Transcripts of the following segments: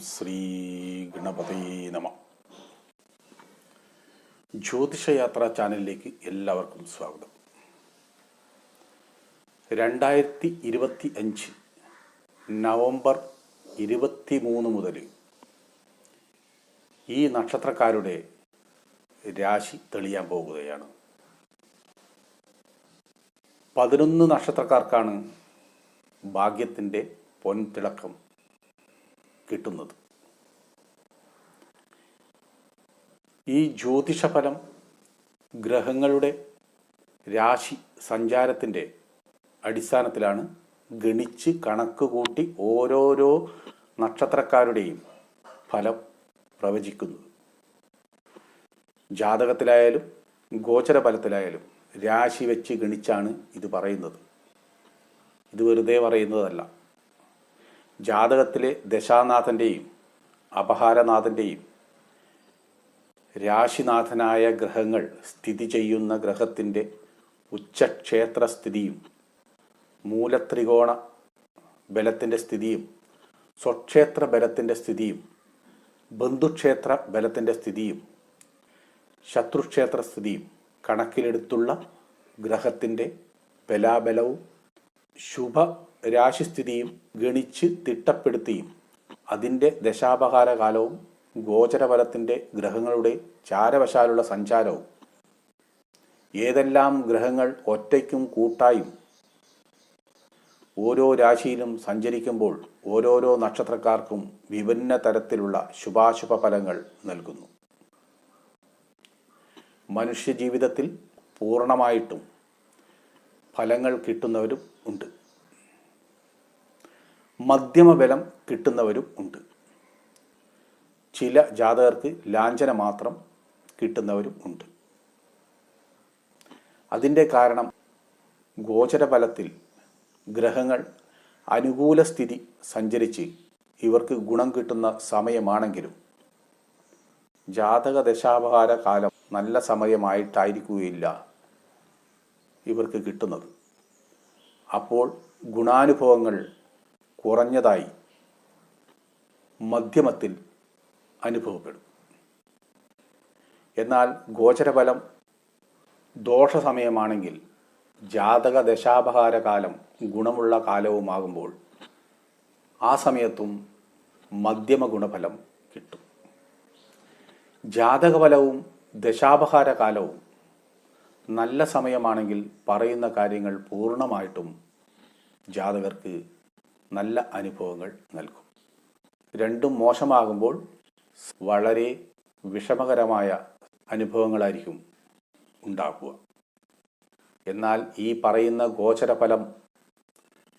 ശ്രീ ഗണപതി നമ. ജ്യോതിഷയാത്ര ചാനലിലേക്ക് എല്ലാവർക്കും സ്വാഗതം. രണ്ടായിരത്തി ഇരുപത്തി അഞ്ച് നവംബർ ഇരുപത്തി മൂന്ന് മുതൽ ഈ നക്ഷത്രക്കാരുടെ രാശി തെളിയാൻ പോകുകയാണ്. പതിനൊന്ന് നക്ഷത്രക്കാർക്കാണ് ഭാഗ്യത്തിന്റെ പൊൻതിളക്കം. കിട്ടുന്നത്. ഈ ജ്യോതിഷഫലം ഗ്രഹങ്ങളുടെ രാശി സഞ്ചാരത്തിന്റെ അടിസ്ഥാനത്തിലാണ് ഗണിച്ച് കണക്ക് കൂട്ടി ഓരോരോ നക്ഷത്രക്കാരുടെയും ഫലം പ്രവചിക്കുന്നത്. ജാതകത്തിലായാലും ഗോചരഫലത്തിലായാലും രാശി വെച്ച് ഗണിച്ചാണ് ഇത് പറയുന്നത്. ഇത് വെറുതെ പറയുന്നതല്ല. ജാതകത്തിലെ ദശാനാഥന്റെയും അപഹാരനാഥന്റെയും രാശിനാഥനായ ഗ്രഹങ്ങൾ സ്ഥിതി ചെയ്യുന്ന ഗ്രഹത്തിന്റെ ഉച്ചക്ഷേത്ര സ്ഥിതിയും മൂലത്രികോണ ബലത്തിന്റെ സ്ഥിതിയും സ്വക്ഷേത്ര ബലത്തിന്റെ സ്ഥിതിയും ബന്ധുക്ഷേത്ര ബലത്തിന്റെ സ്ഥിതിയും ശത്രുക്ഷേത്ര സ്ഥിതിയും കണക്കിലെടുത്തുള്ള ഗ്രഹത്തിന്റെ ബലാബലവും ശുഭ രാശിസ്ഥിതിയും ഗണിച്ച് തിട്ടപ്പെടുത്തിയും അതിന്റെ ദശാപഹാര കാലവും ഗോചരഫലത്തിന്റെ ഗ്രഹങ്ങളുടെ ചാരവശാലുള്ള സഞ്ചാരവും. ഏതെല്ലാം ഗ്രഹങ്ങൾ ഒറ്റയ്ക്കും കൂട്ടായും ഓരോ രാശിയിലും സഞ്ചരിക്കുമ്പോൾ ഓരോരോ നക്ഷത്രക്കാർക്കും വിഭിന്ന തരത്തിലുള്ള ശുഭാശുഭ ഫലങ്ങൾ നൽകുന്നു. മനുഷ്യജീവിതത്തിൽ പൂർണമായിട്ടും ഫലങ്ങൾ കിട്ടുന്നവരും ഉണ്ട്. മധ്യമബലം കിട്ടുന്നവരും ഉണ്ട്. ചില ജാതകർക്ക് ലാഞ്ചന മാത്രം കിട്ടുന്നവരും ഉണ്ട്. അതിന്റെ കാരണം ഗോചരഫലത്തിൽ ഗ്രഹങ്ങൾ അനുകൂല സ്ഥിതി സഞ്ചരിച്ച് ഇവർക്ക് ഗുണം കിട്ടുന്ന സമയമാണെങ്കിലും ജാതക ദശാപഹാര കാലം നല്ല സമയമായിട്ടായിരിക്കുകയില്ല ഇവർക്ക് കിട്ടുന്നത്. അപ്പോൾ ഗുണാനുഭവങ്ങൾ കുറഞ്ഞതായി മധ്യമത്തിൽ അനുഭവപ്പെടും. എന്നാൽ ഗോചരഫലം ദോഷസമയമാണെങ്കിൽ ജാതക ദശാപഹാര കാലം ഗുണമുള്ള കാലവുമാകുമ്പോൾ ആ സമയത്തും മധ്യമ ഗുണഫലം കിട്ടും. ജാതകഫലവും ദശാപഹാര കാലവും നല്ല സമയമാണെങ്കിൽ പറയുന്ന കാര്യങ്ങൾ പൂർണമായിട്ടും ജാതകർക്ക് നല്ല അനുഭവങ്ങൾ നൽകും. രണ്ടും മോശമാകുമ്പോൾ വളരെ വിഷമകരമായ അനുഭവങ്ങളായിരിക്കും ഉണ്ടാക്കുക എന്നാൽ ഈ പറയുന്ന ഗോചരഫലം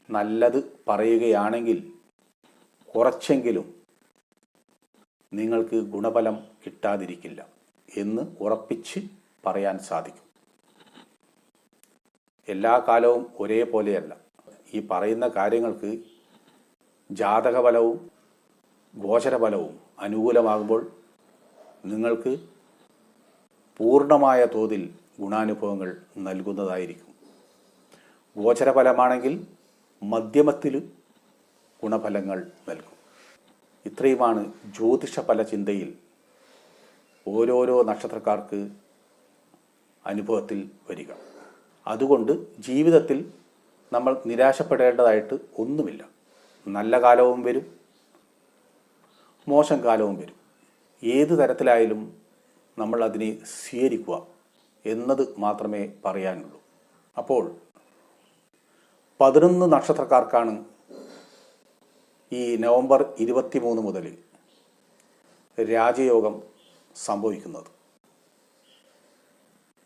നല്ലത് പറയുകയാണെങ്കിൽ കുറച്ചെങ്കിലും നിങ്ങൾക്ക് ഗുണഫലം കിട്ടാതിരിക്കില്ല എന്ന് ഉറപ്പിച്ച് പറയാൻ സാധിക്കും. എല്ലാ കാലവും ഒരേപോലെയല്ല. ഈ പറയുന്ന കാര്യങ്ങൾക്ക് ജാതകഫലവും ഗോചരഫലവും അനുകൂലമാകുമ്പോൾ നിങ്ങൾക്ക് പൂർണമായ തോതിൽ ഗുണാനുഭവങ്ങൾ നൽകുന്നതായിരിക്കും. ഗോചരഫലമാണെങ്കിൽ മധ്യമത്തിൽ ഗുണഫലങ്ങൾ നൽകും. ഇത്രയുമാണ് ജ്യോതിഷ ഫല ചിന്തയിൽ ഓരോരോ നക്ഷത്രക്കാർക്ക് അനുഭവത്തിൽ വരിക. അതുകൊണ്ട് ജീവിതത്തിൽ നമ്മൾ നിരാശപ്പെടേണ്ടതായിട്ട് ഒന്നുമില്ല. നല്ല കാലവും വരും മോശം കാലവും വരും. ഏത് തരത്തിലായാലും നമ്മൾ അതിനെ സ്വീകരിക്കുക എന്നത് മാത്രമേ പറയാനുള്ളൂ. അപ്പോൾ പതിനൊന്ന് നക്ഷത്രക്കാർക്കാണ് ഈ നവംബർ ഇരുപത്തി മൂന്ന് മുതൽ രാജയോഗം സംഭവിക്കുന്നത്.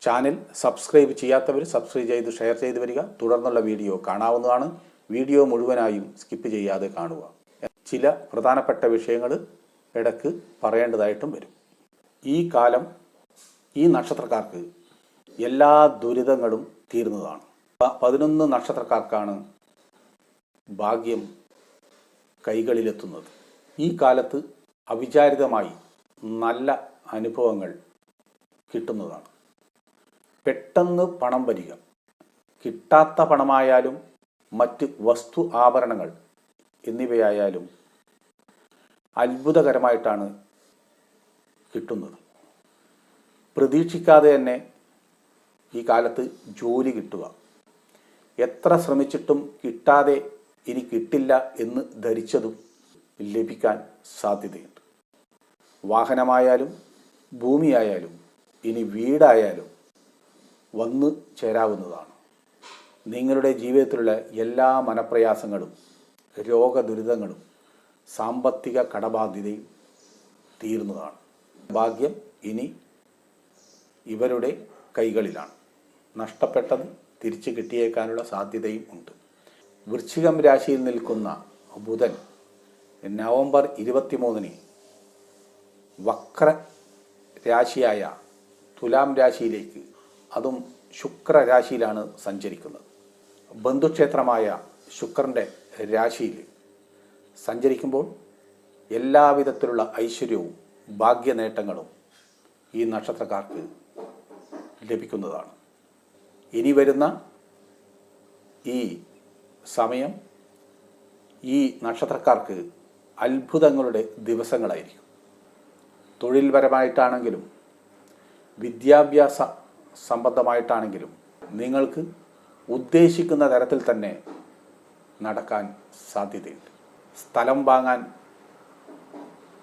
ചാനൽ സബ്സ്ക്രൈബ് ചെയ്യാത്തവർ സബ്സ്ക്രൈബ് ചെയ്ത് ഷെയർ ചെയ്ത് വരിക. തുടർന്നുള്ള വീഡിയോ കാണാവുന്നതാണ്. വീഡിയോ മുഴുവനായും സ്കിപ്പ് ചെയ്യാതെ കാണുക. ചില പ്രധാനപ്പെട്ട വിഷയങ്ങൾ ഇടയ്ക്ക് പറയേണ്ടതായിട്ടും വരും. ഈ കാലം ഈ നക്ഷത്രക്കാർക്ക് എല്ലാ ദുരിതങ്ങളും തീർന്നതാണ്. പതിനൊന്ന് നക്ഷത്രക്കാർക്കാണ് ഭാഗ്യം കൈകളിലെത്തുന്നത്. ഈ കാലത്ത് അവിചാരിതമായി നല്ല അനുഭവങ്ങൾ കിട്ടുന്നതാണ്. പെട്ടെന്ന് പണം വരിക. കിട്ടാത്ത പണമായാലും മറ്റ് വസ്തു ആഭരണങ്ങൾ എന്നിവയായാലും അത്ഭുതകരമായിട്ടാണ് കിട്ടുന്നത്. പ്രതീക്ഷിക്കാതെ തന്നെ ഈ കാലത്ത് ജോലി കിട്ടുക. എത്ര ശ്രമിച്ചിട്ടും കിട്ടാതെ ഇനി കിട്ടില്ല എന്ന് ധരിച്ചതും ലഭിക്കാൻ സാധ്യതയുണ്ട്. വാഹനമായാലും ഭൂമിയായാലും ഇനി വീടായാലും വന്നു ചേരാവുന്നതാണ്. നിങ്ങളുടെ ജീവിതത്തിലുള്ള എല്ലാ മനപ്രയാസങ്ങളും രോഗദുരിതങ്ങളും സാമ്പത്തിക കടബാധ്യതയും തീർന്നതാണ്. ഭാഗ്യം ഇനി ഇവരുടെ കൈകളിലാണ്. നഷ്ടപ്പെട്ടത് തിരിച്ചു കിട്ടിയേക്കാനുള്ള സാധ്യതയും ഉണ്ട്. വൃശ്ചികം രാശിയിൽ നിൽക്കുന്ന ബുധൻ നവംബർ ഇരുപത്തിമൂന്നിന് വക്ര രാശിയായ തുലാം രാശിയിലേക്ക് അതും ശുക്രരാശിയിലാണ് സഞ്ചരിക്കുന്നത്. ബന്ധുക്ഷേത്രമായ ശുക്രന്റെ രാശിയിൽ സഞ്ചരിക്കുമ്പോൾ എല്ലാവിധത്തിലുള്ള ഐശ്വര്യവും ഭാഗ്യനേട്ടങ്ങളും ഈ നക്ഷത്രക്കാർക്ക് ലഭിക്കുന്നതാണ്. ഇനി വരുന്ന ഈ സമയം ഈ നക്ഷത്രക്കാർക്ക് അത്ഭുതങ്ങളുടെ ദിവസങ്ങളായിരിക്കും. തൊഴിൽപരമായിട്ടാണെങ്കിലും വിദ്യാഭ്യാസ സംബന്ധമായിട്ടാണെങ്കിലും നിങ്ങൾക്ക് ഉദ്ദേശിക്കുന്ന തരത്തിൽ തന്നെ നടക്കാൻ സാധ്യതയുണ്ട്. സ്ഥലം വാങ്ങാൻ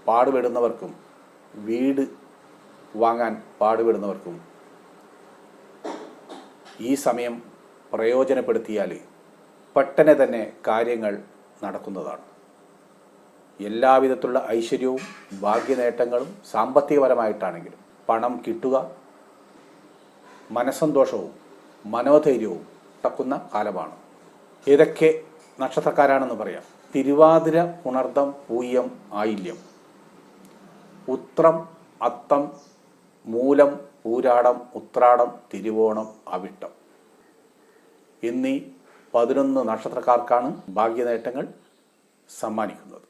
പാടുപെടുന്നവർക്കും വീട് വാങ്ങാൻ പാടുപെടുന്നവർക്കും ഈ സമയം പ്രയോജനപ്പെടുത്തിയാൽ പെട്ടെന്ന് തന്നെ കാര്യങ്ങൾ നടക്കുന്നതാണ്. എല്ലാവിധത്തിലുള്ള ഐശ്വര്യവും ഭാഗ്യനേട്ടങ്ങളും സാമ്പത്തികപരമായിട്ടാണെങ്കിലും പണം കിട്ടുക മനസ്സന്തോഷവും മനോധൈര്യവും നടക്കുന്ന കാലമാണ്. ഏതൊക്കെ നക്ഷത്രക്കാരാണെന്ന് പറയാം. തിരുവാതിര പുണർദം പൂയം ആയില്യം. ഉത്രം അത്തം മൂലം പൂരാടം ഉത്രാടം തിരുവോണം അവിട്ടം. എന്നീ പതിനൊന്ന് നക്ഷത്രക്കാർക്കാണ് ഭാഗ്യനേട്ടങ്ങൾ സമ്മാനിക്കുന്നത്.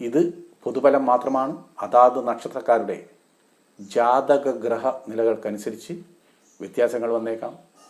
ഇത് പൊതുഫലം മാത്രമാണ്. അതാത് നക്ഷത്രക്കാരുടെ ജാതക ഗ്രഹ നിലകൾക്കനുസരിച്ച് വ്യത്യാസങ്ങൾ വന്നേക്കാം.